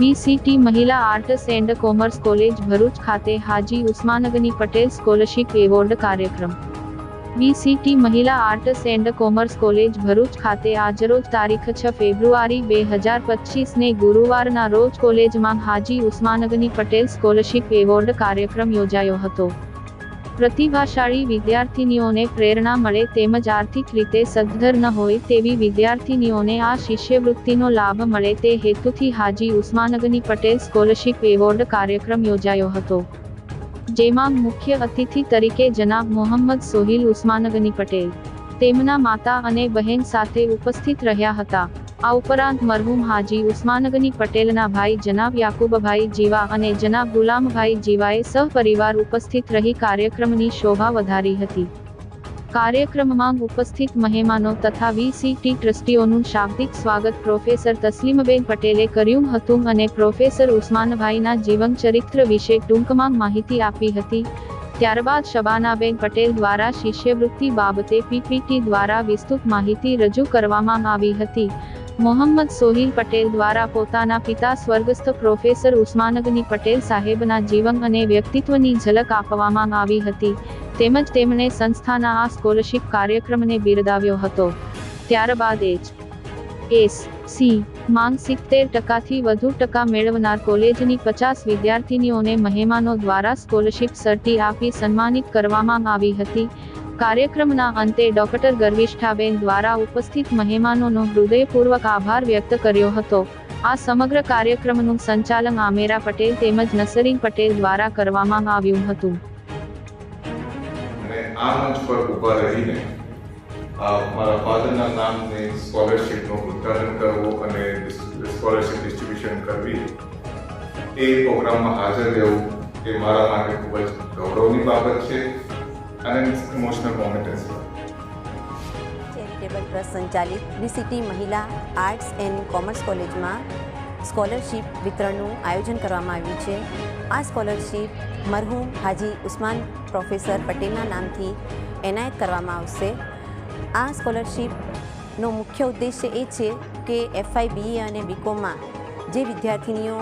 BCT મહિલા arts and commerce college Bharuch ખાતે Haji Usmangani Patel scholarship award કાર્યક્રમ. બીસીટી મહિલા arts and commerce college Bharuch ખાતે આજરોજ તારીખ છ ફેબ્રુઆરી બે હજાર પચીસને ગુરુવારના રોજ કોલેજમાં હાજી ઉસ્માનગની પટેલ સ્કોલરશીપ એવોર્ડ કાર્યક્રમ યોજાયો હતો. પ્રતિભાશાળી વિદ્યાર્થીનીઓને પ્રેરણા મળે તેમજ આર્થિક રીતે સદ્ધર ન હોય તેવી વિદ્યાર્થીનીઓને આ શિષ્યવૃત્તિનો લાભ મળે તે હેતુથી હાજી ઉસ્માનગની પટેલ સ્કોલરશીપ એવોર્ડ કાર્યક્રમ યોજાયો હતો. જેમાં મુખ્ય અતિથિ તરીકે જનાબ મોહમ્મદ સોહિલ ઉસ્માનગની પટેલ, તેમના માતા અને બહેન સાથે ઉપસ્થિત રહ્યા હતા. આ ઉપરાંત મરહુમ હાજી ઉસ્માનગની પટેલના ભાઈ જનાબ યાકુબભાઈ જીવા અને જનાબ ગુલામભાઈ જીવાએ સહપરિવાર ઉપસ્થિત રહી કાર્યક્રમની શોભા વધારી હતી. કાર્યક્રમમાં ઉપસ્થિત મહેમાનો તથા વીસીટી ટ્રસ્ટીઓનું શાબ્દિક સ્વાગત પ્રોફેસર તસ્લીમબેન પટેલે કર્યું હતું અને પ્રોફેસર ઉસ્માનભાઈના જીવન ચરિત્ર વિશે ટૂંકમાં માહિતી આપી હતી. ત્યારબાદ શબાનાબેન પટેલ દ્વારા શિષ્યવૃત્તિ બાબતે પીપીટી દ્વારા વિસ્તૃત માહિતી રજૂ કરવામાં આવી હતી. મોહમ્મદ સોહિલ પટેલ દ્વારા પોતાના પિતા સ્વર્ગસ્થ પ્રોફેસર ઉસ્માનગની પટેલ સાહેબના જીવન અને વ્યક્તિત્વની ઝલક આપવામાં આવી હતી. તેમજ તેમણે સંસ્થાના આ સ્કોલરશિપ કાર્યક્રમને બિરદાવ્યો હતો. ત્યારબાદ એચ એસ. સી. માંગ સિત્તેર ટકાથી વધુ ટકા મેળવનાર કોલેજની પચાસ વિદ્યાર્થીનીઓને મહેમાનો દ્વારા સ્કોલરશીપ સર્ટી આપી સન્માનિત કરવામાં આવી હતી. કાર્યક્રમના અંતે ડોક્ટર ગર્વિષ્ઠાબેન દ્વારા ઉપસ્થિત મહેમાનોનો હૃદયપૂર્વક આભાર વ્યક્ત કર્યો હતો. આ સમગ્ર કાર્યક્રમનું સંચાલન આમેરા પટેલ તેમજ નસરીન પટેલ દ્વારા કરવામાં આવ્યું હતું. આ મંચ પર ઊભા રહીને મારા ફાધરના નામને સ્કોલરશીપનું ઉદ્ઘાટન કરવું અને સ્કોલરશીપ ડિસ્ટ્રીબ્યુશન કરવી, એ પ્રોગ્રામમાં હાજર રહેવું એ મારા માટે ખૂબ જ ગૌરવની બાબત છે. છે ચેરિટેબલ ટ્રસ્ટ સંચાલિત બીસીટી મહિલા આર્ટ્સ એન્ડ કોમર્સ કોલેજમાં સ્કોલરશીપ વિતરણનું આયોજન કરવામાં આવ્યું છે. આ સ્કોલરશીપ મરહુમ હાજી ઉસ્માન પ્રોફેસર પટેલના નામથી એનાયત કરવામાં આવશે. આ સ્કોલરશીપનો મુખ્ય ઉદ્દેશ્ય એ છે કે એફઆઈ બીએ અને બીકોમમાં જે વિદ્યાર્થીનીઓ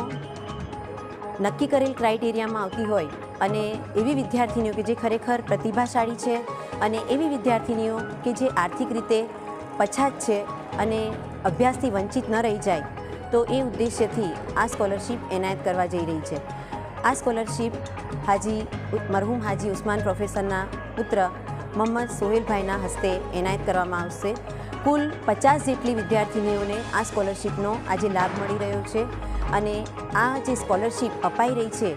નક્કી કરેલ ક્રાઇટેરિયામાં આવતી હોય અને એવી વિદ્યાર્થીનીઓ કે જે ખરેખર પ્રતિભાશાળી છે અને એવી વિદ્યાર્થીનીઓ કે જે આર્થિક રીતે પછાત છે અને અભ્યાસથી વંચિત ન રહી જાય, તો એ ઉદ્દેશ્યથી આ સ્કોલરશીપ એનાયત કરવા જઈ રહી છે. આ સ્કોલરશીપ હાજી મરહુમ હાજી ઉસ્માન પ્રોફેસરના પુત્ર મોહમ્મદ સોહેલભાઈના હસ્તે એનાયત કરવામાં આવશે. કુલ પચાસ જેટલી વિદ્યાર્થીનીઓને આ સ્કોલરશીપનો આજે લાભ મળી રહ્યો છે અને આ જે સ્કોલરશીપ અપાઈ રહી છે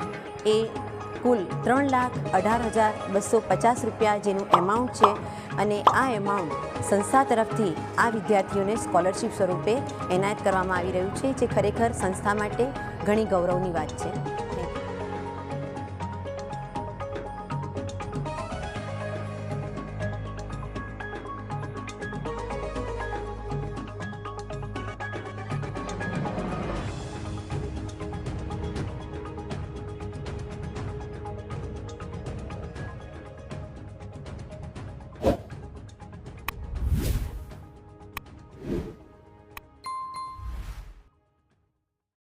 એ કુલ ત્રણ લાખ અઢાર હજાર બસો પચાસ રૂપિયા જેનું એમાઉન્ટ છે અને આ એમાઉન્ટ સંસ્થા તરફથી આ વિદ્યાર્થીઓને સ્કોલરશિપ સ્વરૂપે એનાયત કરવામાં આવી રહ્યું છે, જે ખરેખર સંસ્થા માટે ઘણી ગૌરવની વાત છે.